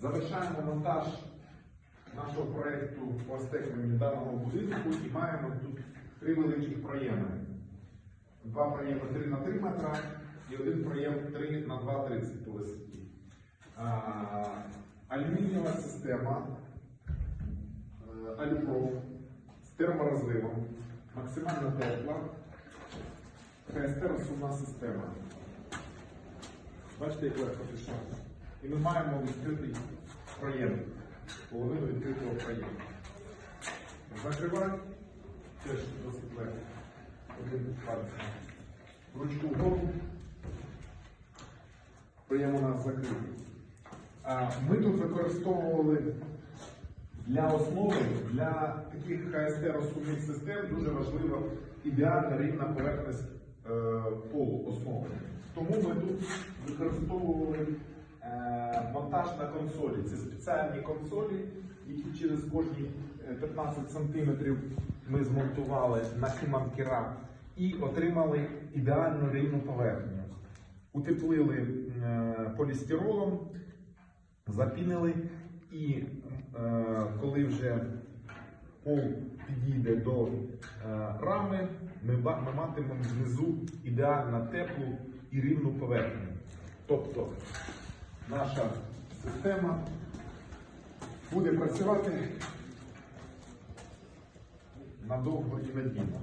Завершаємо монтаж нашого проєкту по даного будинку і маємо тут три великих проєми. Два проєми 3 на 3 метра і один проєм 3 на 2,30 по висоті. Алюмінієва система е, Алюпроф з терморозливом, максимально тепла, ХСТ розсувна система. Бачите, як легко пішло. І ми маємо відкритий проєм, половину відкритого проєму. Закривати теж досить легко. Один палець. Ручку вгору. Проєм у нас закритий. Ми тут використовували для основи, для таких ХСТ розсувних систем дуже важлива ідеальна рівна поверхність е, полу основи. Тому ми тут використовували монтаж на консолі. Це спеціальні консолі, які через кожні е, 15 см ми змонтували на хіманкера і отримали ідеальну рівну поверхню. Утеплили е, полістиролом, запінили, і е, коли вже пол підійде до е, рами, ми, ми матимемо внизу ідеально теплу і рівну поверхню. Тобто наша система буде працювати надовго і надійно.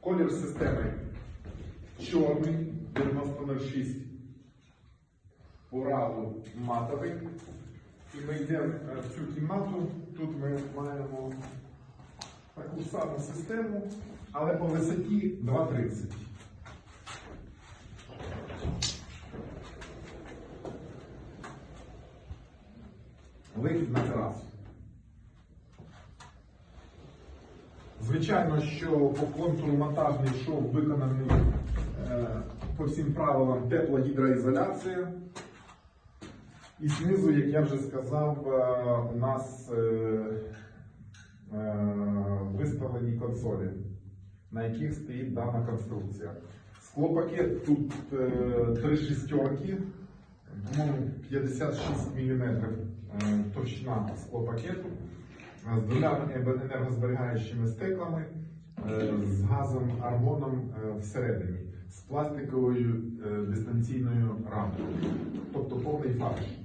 Колір системи чорний 9006 Уралу матовий. І ми йдемо е, в цю кімнату. Тут ми маємо таку саму систему, але по висоті 2,30. Вихід на. Звичайно, що по контуру монтажний шов виконаний е, по всім правилам тепла гідроізоляція. І знизу, як я вже сказав, е, у нас е, виставлені консолі, на яких стоїть дана конструкція. Склопакет тут е, три шістерки, 56 мм товщина склопакету е, з двома енергозберігаючими стеклами, е, з газом аргоном е, всередині, з пластиковою е, дистанційною рамкою. Тобто повний фарш.